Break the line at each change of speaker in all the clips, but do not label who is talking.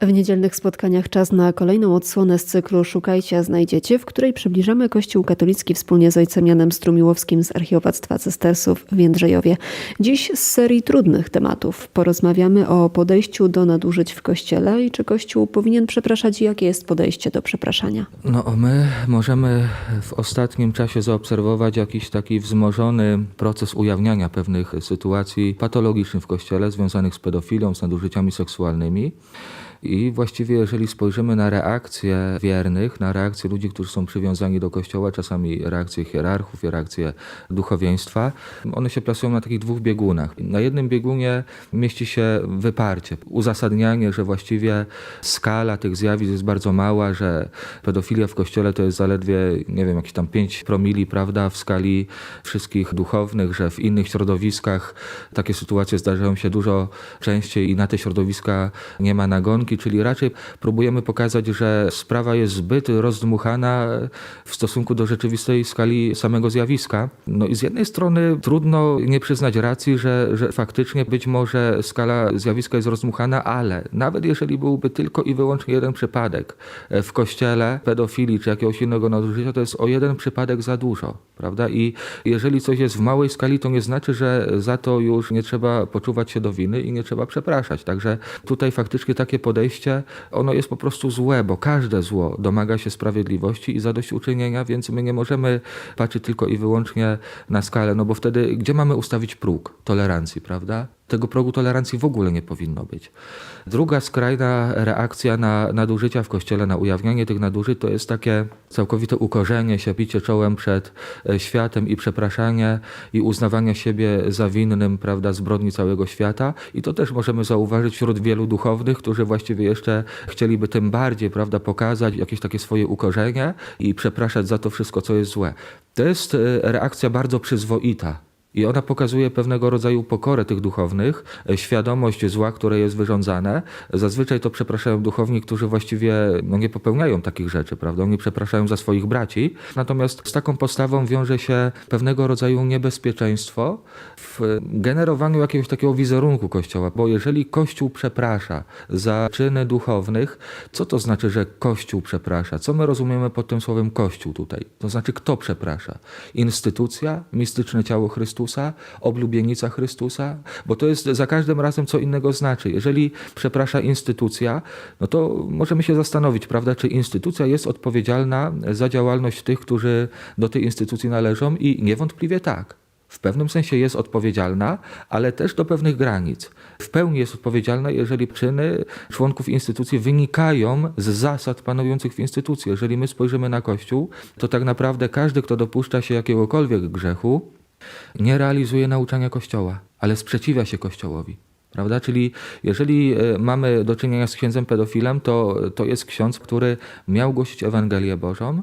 W niedzielnych spotkaniach czas na kolejną odsłonę z cyklu Szukajcie, znajdziecie, w której przybliżamy Kościół katolicki wspólnie z ojcem Janem Strumiłowskim z Archiowactwa Cystersów w Jędrzejowie. Dziś z serii trudnych tematów porozmawiamy o podejściu do nadużyć w Kościele i czy Kościół powinien przepraszać i jakie jest podejście do przepraszania.
No, my możemy w ostatnim czasie zaobserwować jakiś taki wzmożony proces ujawniania pewnych sytuacji patologicznych w Kościele związanych z pedofilią, z nadużyciami seksualnymi. I właściwie, jeżeli spojrzymy na reakcje wiernych, na reakcje ludzi, którzy są przywiązani do Kościoła, czasami reakcje hierarchów, reakcje duchowieństwa, one się plasują na takich dwóch biegunach. Na jednym biegunie mieści się wyparcie, uzasadnianie, że właściwie skala tych zjawisk jest bardzo mała, że pedofilia w Kościele to jest zaledwie, nie wiem, jakieś tam 5 promili, prawda, w skali wszystkich duchownych, że w innych środowiskach takie sytuacje zdarzają się dużo częściej i na te środowiska nie ma nagonki, czyli raczej próbujemy pokazać, że sprawa jest zbyt rozdmuchana w stosunku do rzeczywistej skali samego zjawiska. No i z jednej strony trudno nie przyznać racji, że, że faktycznie być może skala zjawiska jest rozdmuchana, ale nawet jeżeli byłby tylko i wyłącznie jeden przypadek w kościele pedofilii czy jakiegoś innego nadużycia, to jest o jeden przypadek za dużo, prawda? I jeżeli coś jest w małej skali, to nie znaczy, że za to już nie trzeba poczuwać się do winy i nie trzeba przepraszać. Także tutaj faktycznie takie podejście, ono jest po prostu złe, bo każde zło domaga się sprawiedliwości i zadośćuczynienia, więc my nie możemy patrzeć tylko i wyłącznie na skalę, no bo wtedy gdzie mamy ustawić próg tolerancji, prawda? Tego progu tolerancji w ogóle nie powinno być. Druga skrajna reakcja na nadużycia w kościele, na ujawnianie tych nadużyć, to jest takie całkowite ukorzenie się, bicie czołem przed e, światem i przepraszanie i uznawanie siebie za winnym, prawda, zbrodni całego świata. I to też możemy zauważyć wśród wielu duchownych, którzy właściwie jeszcze chcieliby tym bardziej, prawda, pokazać jakieś takie swoje ukorzenie i przepraszać za to wszystko, co jest złe. To jest e, reakcja bardzo przyzwoita. I ona pokazuje pewnego rodzaju pokorę tych duchownych, e, świadomość zła, które jest wyrządzane. Zazwyczaj to przepraszają duchowni, którzy właściwie no, nie popełniają takich rzeczy, prawda? Oni przepraszają za swoich braci. Natomiast z taką postawą wiąże się pewnego rodzaju niebezpieczeństwo w generowaniu jakiegoś takiego wizerunku Kościoła. Bo jeżeli Kościół przeprasza za czyny duchownych, co to znaczy, że Kościół przeprasza? Co my rozumiemy pod tym słowem Kościół tutaj? To znaczy, kto przeprasza? Instytucja, mistyczne ciało Chrystusa, oblubienica Chrystusa? Bo to jest za każdym razem co innego znaczy. Jeżeli przeprasza instytucja, no to możemy się zastanowić, prawda, czy instytucja jest odpowiedzialna za działalność tych, którzy do tej instytucji należą i niewątpliwie tak. W pewnym sensie jest odpowiedzialna, ale też do pewnych granic. W pełni jest odpowiedzialna, jeżeli czyny członków instytucji wynikają z zasad panujących w instytucji. Jeżeli my spojrzymy na Kościół, to tak naprawdę każdy, kto dopuszcza się jakiegokolwiek grzechu, nie realizuje nauczania Kościoła, ale sprzeciwia się Kościołowi. Prawda? Czyli jeżeli e, mamy do czynienia z księdzem pedofilem, to, to jest ksiądz, który miał głosić Ewangelię Bożą,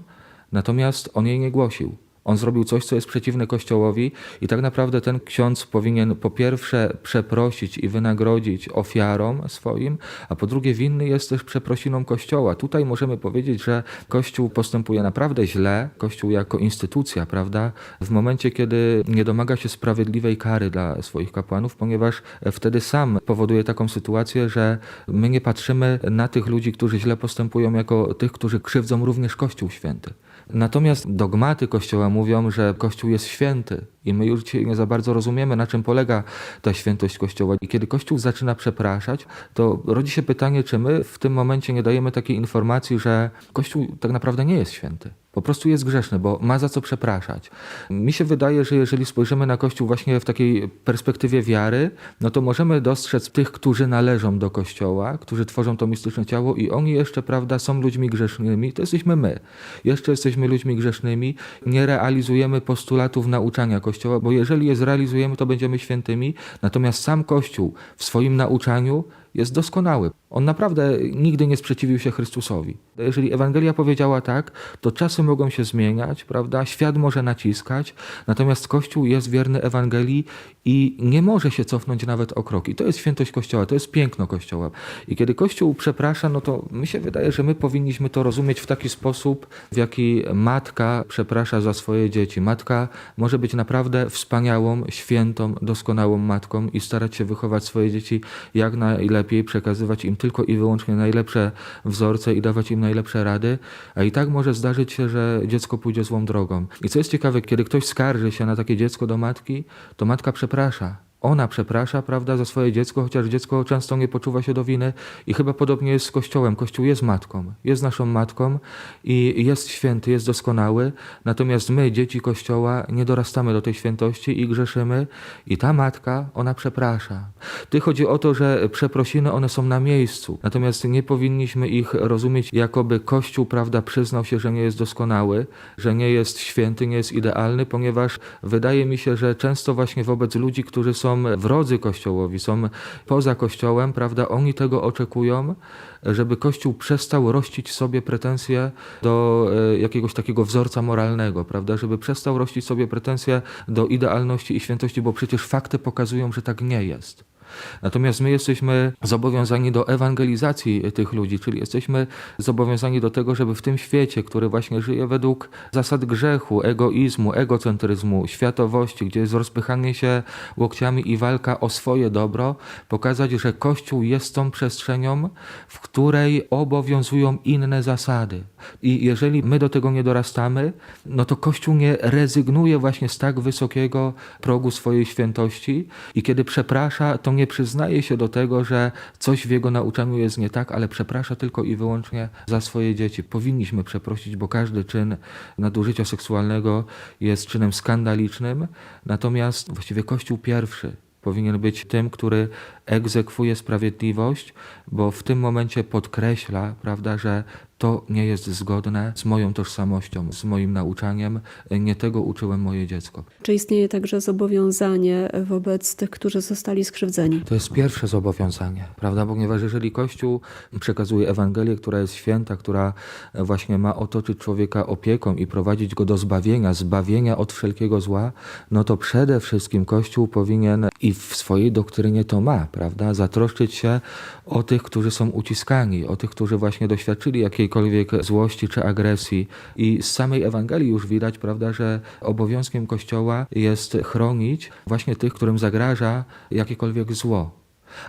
natomiast on jej nie głosił. On zrobił coś, co jest przeciwne Kościołowi, i tak naprawdę ten ksiądz powinien po pierwsze przeprosić i wynagrodzić ofiarom swoim, a po drugie winny jest też przeprosiną Kościoła. Tutaj możemy powiedzieć, że Kościół postępuje naprawdę źle, Kościół jako instytucja, prawda, w momencie, kiedy nie domaga się sprawiedliwej kary dla swoich kapłanów, ponieważ wtedy sam powoduje taką sytuację, że my nie patrzymy na tych ludzi, którzy źle postępują, jako tych, którzy krzywdzą również Kościół Święty. Natomiast dogmaty Kościoła mówią, że Kościół jest święty i my już nie za bardzo rozumiemy, na czym polega ta świętość Kościoła. I kiedy Kościół zaczyna przepraszać, to rodzi się pytanie, czy my w tym momencie nie dajemy takiej informacji, że Kościół tak naprawdę nie jest święty. Po prostu jest grzeszny, bo ma za co przepraszać. Mi się wydaje, że jeżeli spojrzymy na Kościół właśnie w takiej perspektywie wiary, no to możemy dostrzec tych, którzy należą do Kościoła, którzy tworzą to mistyczne ciało i oni jeszcze, prawda, są ludźmi grzesznymi. To jesteśmy my. Jeszcze jesteśmy ludźmi grzesznymi. Nie realizujemy postulatów nauczania Kościoła, bo jeżeli je zrealizujemy, to będziemy świętymi. Natomiast sam Kościół w swoim nauczaniu jest doskonały. On naprawdę nigdy nie sprzeciwił się Chrystusowi. Jeżeli Ewangelia powiedziała tak, to czasy mogą się zmieniać, prawda? Świat może naciskać, natomiast Kościół jest wierny Ewangelii i nie może się cofnąć nawet o krok. I to jest świętość Kościoła, to jest piękno Kościoła. I kiedy Kościół przeprasza, no to mi się wydaje, że my powinniśmy to rozumieć w taki sposób, w jaki matka przeprasza za swoje dzieci. Matka może być naprawdę wspaniałą, świętą, doskonałą matką i starać się wychować swoje dzieci jak najlepiej lepiej, przekazywać im tylko i wyłącznie najlepsze wzorce i dawać im najlepsze rady, a i tak może zdarzyć się, że dziecko pójdzie złą drogą. I co jest ciekawe, kiedy ktoś skarży się na takie dziecko do matki, to matka przeprasza. Ona przeprasza, prawda, za swoje dziecko, chociaż dziecko często nie poczuwa się do winy i chyba podobnie jest z Kościołem. Kościół jest matką, jest naszą matką i jest święty, jest doskonały, natomiast my, dzieci Kościoła, nie dorastamy do tej świętości i grzeszymy i ta matka, ona przeprasza. Ty chodzi o to, że przeprosiny, one są na miejscu, natomiast nie powinniśmy ich rozumieć, jakoby Kościół, prawda, przyznał się, że nie jest doskonały, że nie jest święty, nie jest idealny, ponieważ wydaje mi się, że często właśnie wobec ludzi, którzy są wrodzy Kościołowi, są poza Kościołem, prawda, oni tego oczekują, żeby Kościół przestał rościć sobie pretensje do e, jakiegoś takiego wzorca moralnego, prawda, żeby przestał rościć sobie pretensje do idealności i świętości, bo przecież fakty pokazują, że tak nie jest. Natomiast my jesteśmy zobowiązani do ewangelizacji tych ludzi, czyli jesteśmy zobowiązani do tego, żeby w tym świecie, który właśnie żyje według zasad grzechu, egoizmu, egocentryzmu, światowości, gdzie jest rozpychanie się łokciami i walka o swoje dobro, pokazać, że Kościół jest tą przestrzenią, w której obowiązują inne zasady. I jeżeli my do tego nie dorastamy, no to Kościół nie rezygnuje właśnie z tak wysokiego progu swojej świętości i kiedy przeprasza, to nie przyznaje się do tego, że coś w jego nauczaniu jest nie tak, ale przeprasza tylko i wyłącznie za swoje dzieci. Powinniśmy przeprosić, bo każdy czyn nadużycia seksualnego jest czynem skandalicznym, natomiast właściwie Kościół pierwszy powinien być tym, który egzekwuje sprawiedliwość, bo w tym momencie podkreśla, prawda, że to nie jest zgodne z moją tożsamością, z moim nauczaniem. Nie tego uczyłem moje dziecko.
Czy istnieje także zobowiązanie wobec tych, którzy zostali skrzywdzeni?
To jest pierwsze zobowiązanie, prawda? Ponieważ jeżeli Kościół przekazuje Ewangelię, która jest święta, która właśnie ma otoczyć człowieka opieką i prowadzić go do zbawienia, zbawienia od wszelkiego zła, no to przede wszystkim Kościół powinien i w swojej doktrynie to ma, prawda? Zatroszczyć się o tych, którzy są uciskani, o tych, którzy właśnie doświadczyli jakiejkolwiek złości czy agresji. I z samej Ewangelii już widać, prawda, że obowiązkiem Kościoła jest chronić właśnie tych, którym zagraża jakiekolwiek zło.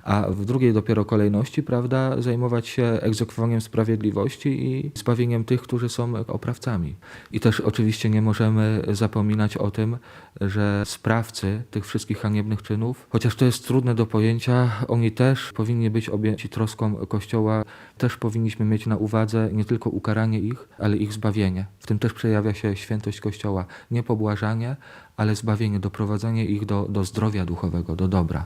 A w drugiej dopiero kolejności, prawda, zajmować się egzekwowaniem sprawiedliwości i zbawieniem tych, którzy są oprawcami. I też oczywiście nie możemy zapominać o tym, że sprawcy tych wszystkich haniebnych czynów, chociaż to jest trudne do pojęcia, oni też powinni być objęci troską Kościoła, też powinniśmy mieć na uwadze nie tylko ukaranie ich, ale ich zbawienie. W tym też przejawia się świętość Kościoła. Nie pobłażanie, ale zbawienie, doprowadzenie ich do, do zdrowia duchowego, do dobra.